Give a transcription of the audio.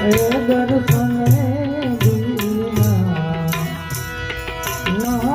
દર્શન ના